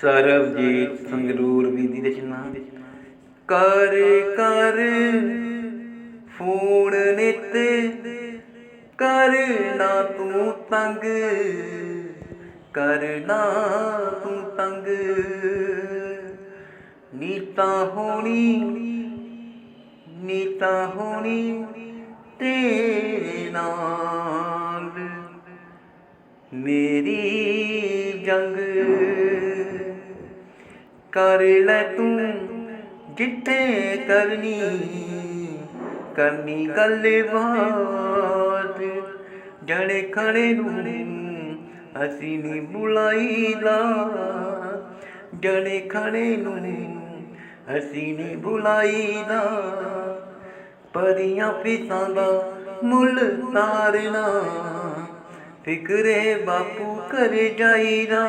ਸਰਬਜੀਤ ਸੰਗਰੂਰ ਵੀ ਦੀ ਰਚਨਾ। ਕਰ ਕਰ, ਫੋਨ ਨਿਤ, ਕਰ ਨਾ ਤੂੰ ਤੰਗ ਕਰਨਾ ਤੂੰ ਤੰਗ। ਨੀਤਾ ਹੋਣੀ ਨੀਤਾ ਹੋਣੀ ਤੇ ਨਾਲ। ਮੇਰੀ ਜੰਗ ਕਰ ਲੈ ਤੂੰ, ਜਿੱਥੇ ਕਰਨੀ ਕਰਨੀ ਗੱਲਬਾਤ। ਜਣੇ ਖਣੇ ਨੂੰ ਅਸੀਂ ਨਹੀਂ ਬੁਲਾਈਦਾ ਜਣੇ ਖਣੇ ਨੂੰ ਅਸੀਂ ਨਹੀਂ ਬੁਲਾਈਦਾ ਪਰੀਆਂ ਪਿਤਾਂ ਦਾ ਮੁੱਲ ਤਾਰਨਾ, ਫਿਕਰੇ ਬਾਪੂ ਘਰੇ ਜਾਈਦਾ।